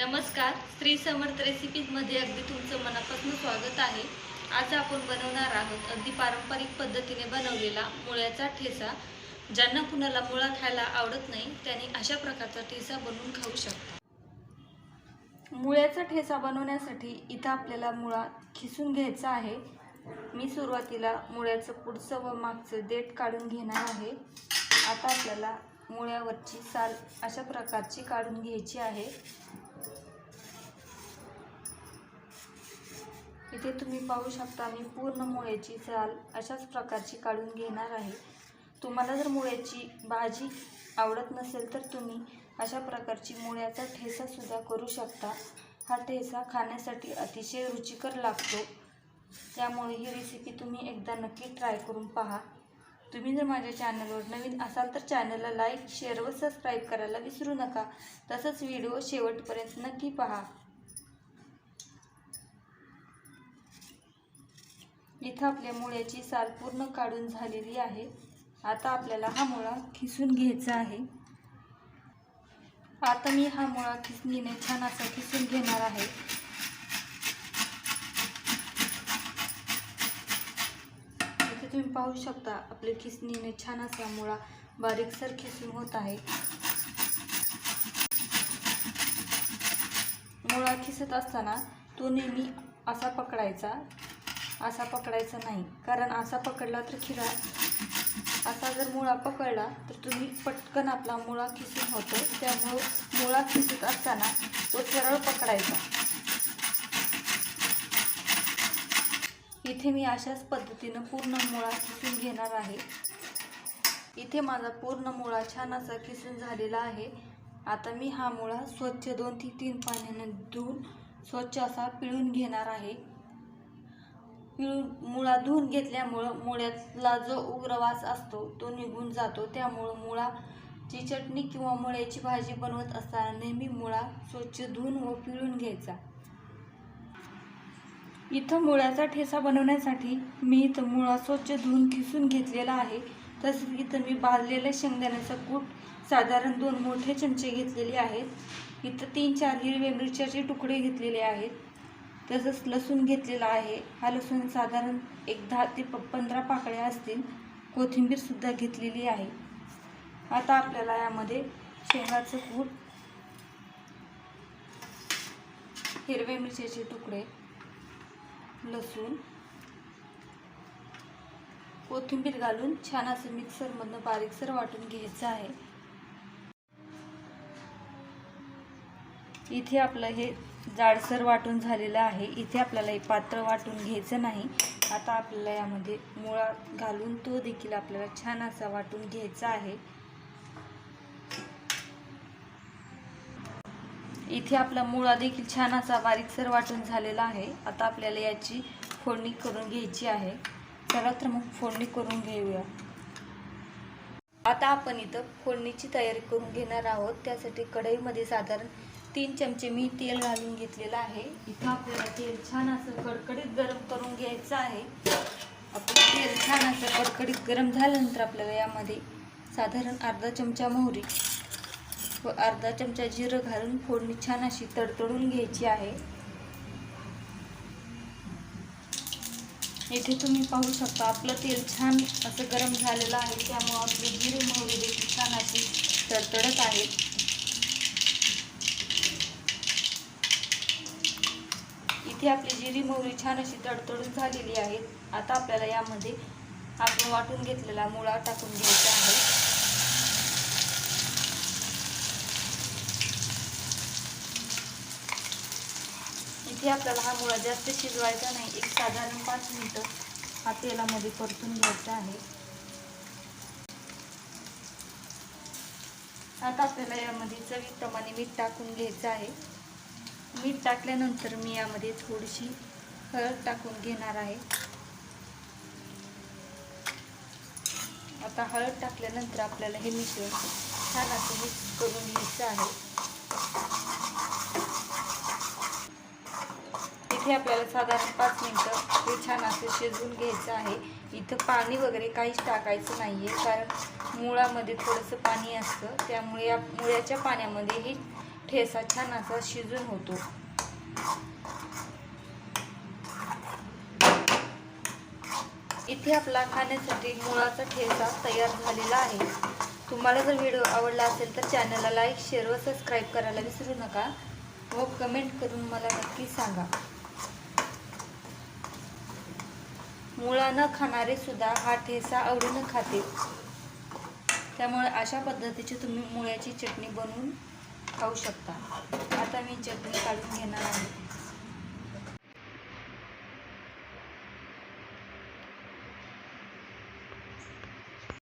नमस्कार. स्त्री समर्थ रेसिपीजमध्ये अगदी तुमचं मनापासून स्वागत आहे. आज आपण बनवणार आहोत अगदी पारंपरिक पद्धतीने बनवलेला मुळ्याचा ठेचा ज्यांना कुणाला मुळा खायला आवडत नाही त्यांनी अशा प्रकारचा ठेचा बनवून खाऊ शकता. मुळ्याचा ठेचा बनवण्यासाठी इथं आपल्याला मुळा खिसून घ्यायचा आहे. मी सुरुवातीला मुळ्याचं पुढचं व मागचं देठ काढून घेणार आहे. आता आपल्याला मुळ्यावरची साल अशा प्रकारची काढून घ्यायची आहे. इथे तुम्ही पाहू शकता मी पूर्ण मुळ्याची साल अशाच प्रकारची काढून घेणार आहे. तुम्हाला जर मुळ्याची भाजी आवडत नसेल तर तुम्ही अशा प्रकारची मुळ्याचा ठेचासुद्धा करू शकता. हा ठेचा खाण्यासाठी अतिशय रुचिकर लागतो. त्यामुळे ही रेसिपी तुम्ही एकदा नक्की ट्राय करून पहा. तुम्ही जर माझ्या चॅनलवर नवीन असाल तर चॅनलला लाईक शेअर व सबस्क्राईब करायला विसरू नका. तसंच व्हिडिओ शेवटपर्यंत नक्की पहा. इथं आपल्या मुळ्याची साल पूर्ण काढून झालेली आहे आता आपल्याला हा मुळा खिसून घ्यायचा आहे. आता मी हा मुळा खिसणीने छान असा खिसून घेणार आहे. इथे तुम्ही पाहू शकता आपल्या खिसणीने छान असा मुळा बारीकसर खिसून होत आहे. मुळा खिसत असताना तो नेहमी असा पकडायचा. असा पकडायचा नाही. कारण असा पकडला तर खिळा असा जर मुळा पकडला तर तुम्ही पटकन आपला मुळा खिसून होतो. त्यामुळं मुळा खिसत असताना तो सरळ पकडायचा. इथे मी अशाच पद्धतीनं पूर्ण मुळा खिसून घेणार आहे. इथे माझा पूर्ण मुळा छान असा खिसून झालेला आहे. आता मी हा मुळा स्वच्छ दोन ते तीन पाण्याने धुवून स्वच्छ असा पिळून घेणार आहे. पिळून मुळा धुवून घेतल्यामुळं मुळ्यातला जो उग्रवास असतो तो निघून जातो. त्यामुळं मुळाची चटणी किंवा मुळ्याची भाजी बनवत असताना नेहमी मुळा स्वच्छ धुवून व पिळून घ्यायचा. इथं मुळ्याचा ठेसा बनवण्यासाठी मी इथं मुळा स्वच्छ धुवून खिसून घेतलेला आहे. तसेच इथं मी भाजलेल्या शेंगदाण्याचं कूट साधारण दोन मोठे चमचे घेतलेले आहेत. इथं तीन चार हिरव्या मिरच्याचे तुकडे घेतलेले आहेत. तसंच लसूण घेतलेला आहे. हा लसूण साधारण एक दहा ते प पंधरा पाकळ्या असतील. कोथिंबीरसुद्धा घेतलेली आहे. आता आपल्याला यामध्ये शेंगाचं कूट हिरवे मिरच्याचे तुकडे लसूण कोथिंबीर घालून छान असं मिक्सरमधनं बारीकसर वाटून घ्यायचं आहे. इथे आपलं हे जाडसर वाटून झालेलं आहे. इथे आपल्याला हे पात्र वाटून घ्यायचं नाही. आता आपल्याला यामध्ये मुळा घालून तो देखील आपल्याला छान असा वाटून घ्यायचा आहे. इथे आपला मुळा देखील छान असा बारीकसर वाटून झालेला आहे. आता आपल्याला याची फोडणी करून घ्यायची आहे. चला तर मग फोडणी करून घेऊया. आता आपण इथं फोडणीची तयारी करून घेणार आहोत. त्यासाठी कढईमध्ये साधारण तीन चमचे मी तेल घालून घेतलेलं आहे. इथं आपल्याला तेल छान असं कडकडीत गरम करून घ्यायचं आहे. आपलं तेल छान असं कडकडीत गरम झाल्यानंतर आपल्याला यामध्ये साधारण अर्धा चमचा मोहरी व अर्धा चमचा जिरं घालून फोडणी छान अशी तडतडून घ्यायची आहे. इथे तुम्ही पाहू शकता आपलं तेल छान असं गरम झालेलं आहे. त्यामुळं आपली जिरे मोहरी देखील छान अशी तडतडत आहे इथे आपली जिरी मोहरी छान अशी तडतडून झालेली आहे आता आपल्याला यामध्ये आपण वाटून घेतलेला मुळा टाकून घ्यायचा आहे. इथे आपल्याला हा मुळा जास्त शिजवायचा नाही एक साधारण पाच मिनटं हा तेलामध्ये परतून घ्यायचा आहे. आता आपल्याला यामध्ये चवीप्रमाणे मीठ टाकून घ्यायचं आहे. मीठ टाकल्यानंतर मी यामध्ये थोडीशी हळद टाकून घेणार आहे. आता हळद टाकल्यानंतर आपल्याला हे मिश्रण छान असं मिक्स करून घ्यायचं आहे. इथे आपल्याला साधारण पाच मिनटं हे छान असं शिजवून घ्यायचं आहे. इथं पाणी वगैरे काहीच टाकायचं नाही आहे कारण मुळामध्ये थोडंसं पाणी असतं. त्यामुळे या मुळ्याच्या पाण्यामध्ये हे ठेसा छान असा शिजून होतो. इथे आपला खाण्यासाठी मुळाचा ठेसा तयार झालेला आहे. तुम्हाला जर व्हिडिओ आवडला असेल तर चॅनलला लाईक शेअर व सबस्क्राईब करायला विसरू नका व कमेंट करून मला नक्की सांगा. मुळा न खाणारे सुद्धा हा ठेसा आवडीनं खाते. त्यामुळे अशा पद्धतीची तुम्ही मुळ्याची चटणी बनवून खाऊ शकता. आता मी चटणी काढून घेणार आहे.